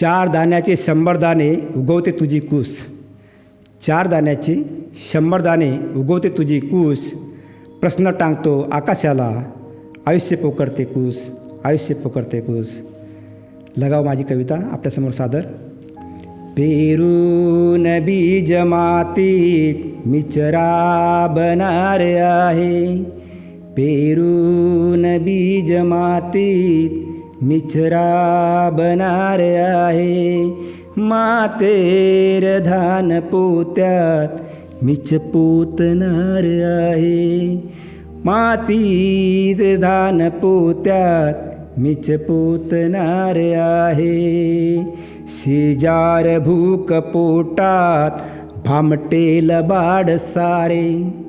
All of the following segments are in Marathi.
चार दाण्याचे शंभर दाणे उगवते तुझी कूस. चार दाण्याचे शंभर दाणे उगवते तुझी कूस. प्रश्न टांगतो आकाशाला आयुष्य पोकरते कूस आयुष्य पोकरते कूस. लगाव माझी कविता आपल्यासमोर सादर. पेरून बीज मातीत मिचरा बनार आहे. पेरून बीज मातीत मिचरा बनार आहे मातेर धान पोत्यात मिच पोतणार आहे. मातीत धान पोत्यात मिच पोतणार आहे. शेजार भूक पोटात भामटेल बाड सारे.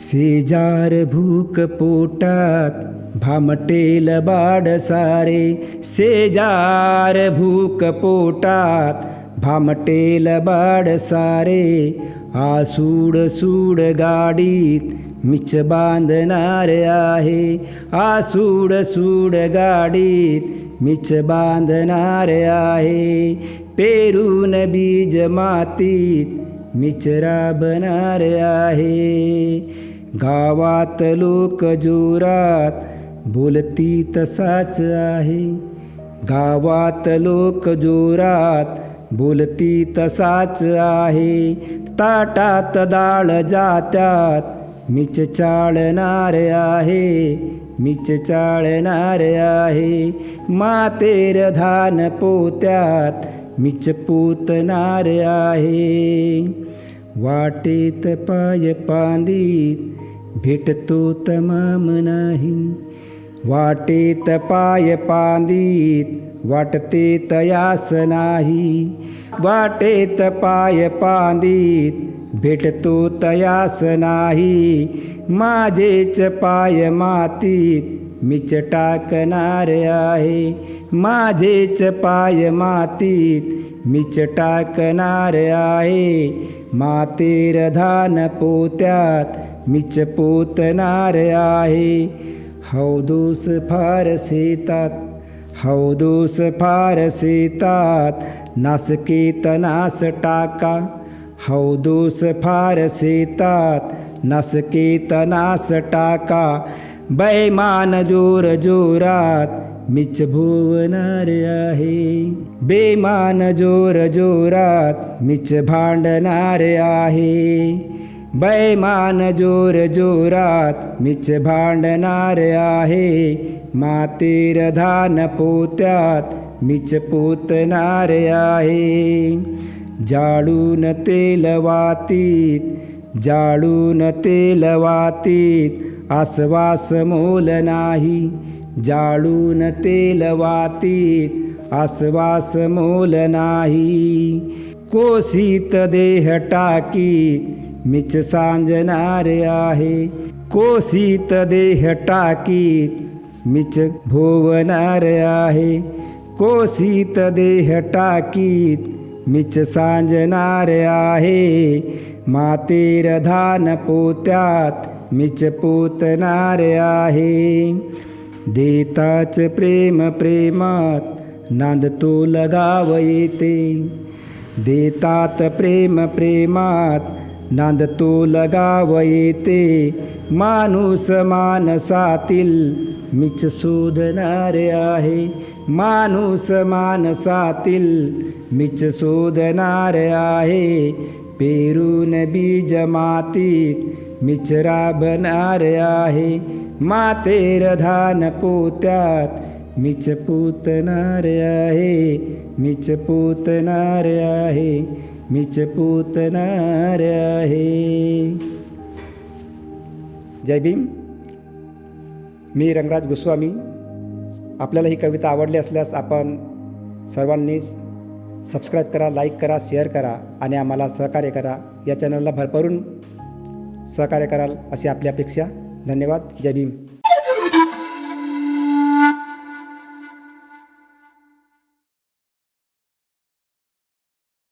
शेजार भूक पोटात भामटेल बाड सारे। शेजार भूक पोटात भामटेल बाड सारे। आसूड सूड गाडीत मिच बांधणार आहे। आसूड सूड गाडीत मिच बांधणार आहे। पेरून बीज मातीत मिचरा बनार आहे। गावात लोक जोरात बोलती तसाच आहे. गावात लोक जोरात बोलती तसाच आहे. ताटात दाळ जात्यात मीच चाळणार आहे मीच चाळणार आहे. मातेर धान पोत्यात मीच पोतणार आहे. वाटेत पाय पांदीत भेटतो तमाम नाही. वाटेत पाय पांदीत वाटते तयास नाही. वाटेत पाय पांदीत भेटतो तयास नाही. माझेच पाय मातीत मिच टाकणार आहे. माझेच पाय मातीत मिच टाकणार आहे. मातेर धान पोत्यात मीच पोतणार आहे. हौदूस फार शेतात हौदूस फार शेतात नासकेत टाका. हौदूस फार शेतात नसकेत टाका. बैमान जोर जोरात मिच भोवणार आहे. बेमान जोर जोरात मिच भांडणार आहे. बैमान जोर जोरात मिच भांडणार आहे. मातेर धान पोत्यात मिच पोतणार आहे. जाळून तेल वातीत जाळून तेल वातीत आसवास मोल नाही. जाळून तेल वातीत आसवास मोल नाही. कोसीत देह टाकीत मिच सांजणार आहे. कोसीत देह टाकीत मिच भोवणार आहे. कोसीत देह टाकीत मिच सांजणार आहे. मातेर धान पोत्यात मिच पोतणार आहे. देताच प्रेम प्रेमात नांदतो लगाव येते. देतात प्रेम प्रेमात नांदतो लगाव येते. माणूस मानसातील मीच शोधणार आहे. माणूस मानसातील मीच शोधणार आहे. पेरून बीज मातीत मिच राबणार आहे. मातेर धान पोत्यात मीच पूतणार आहे मीच पूतणार आहे मीच पूतणार आहे. जय भीम. मी रंगराज गोस्वामी. आपल्याला ही कविता आवडली असल्यास आपण सर्वांनी सबस्क्राईब करा लाईक करा शेअर करा आणि आम्हाला सहकार्य करा. या चॅनलला भरभरून सहकार्य कराल अशी आपली अपेक्षा. धन्यवाद. जय भीम.